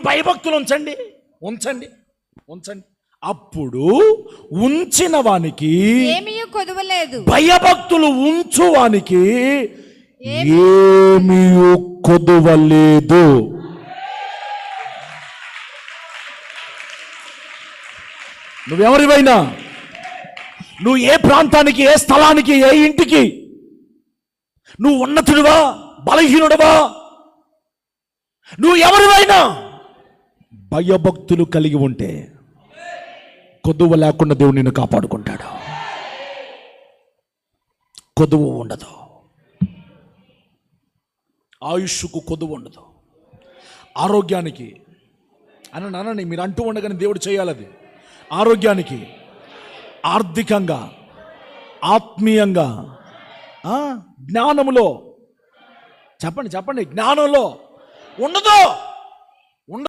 మీరు భయభక్తులు ఉంచండి. ఉంచండి. ఉంచండి. అప్పుడు ఉంచిన వానికి ఏమీ కొదువలేదు. భయభక్తులు ఉంచు వానికి ఏమీ కొదువలేదు. నువ్వెవరివైనా నువ్వు ఏ ప్రాంతానికి ఏ స్థలానికి ఏ ఇంటికి? నువ్వు ఉన్నతుడివా? బలహీనుడవా? నువ్వు ఎవరివైనా భయభక్తులు కలిగి ఉంటే కొదువ లేకుండా దేవుడు నిన్ను కాపాడుకుంటాడు. కొదువు ఉండదు. ఆయుష్కు కొదువు ఉండదు. ఆరోగ్యానికి అని అనని మీరు అంటూ ఉండగానే దేవుడు చేయాలి అది. ఆరోగ్యానికి ఆర్థికంగా ఆత్మీయంగా జ్ఞానములో చెప్పండి చెప్పండి జ్ఞానంలో ఉండదు.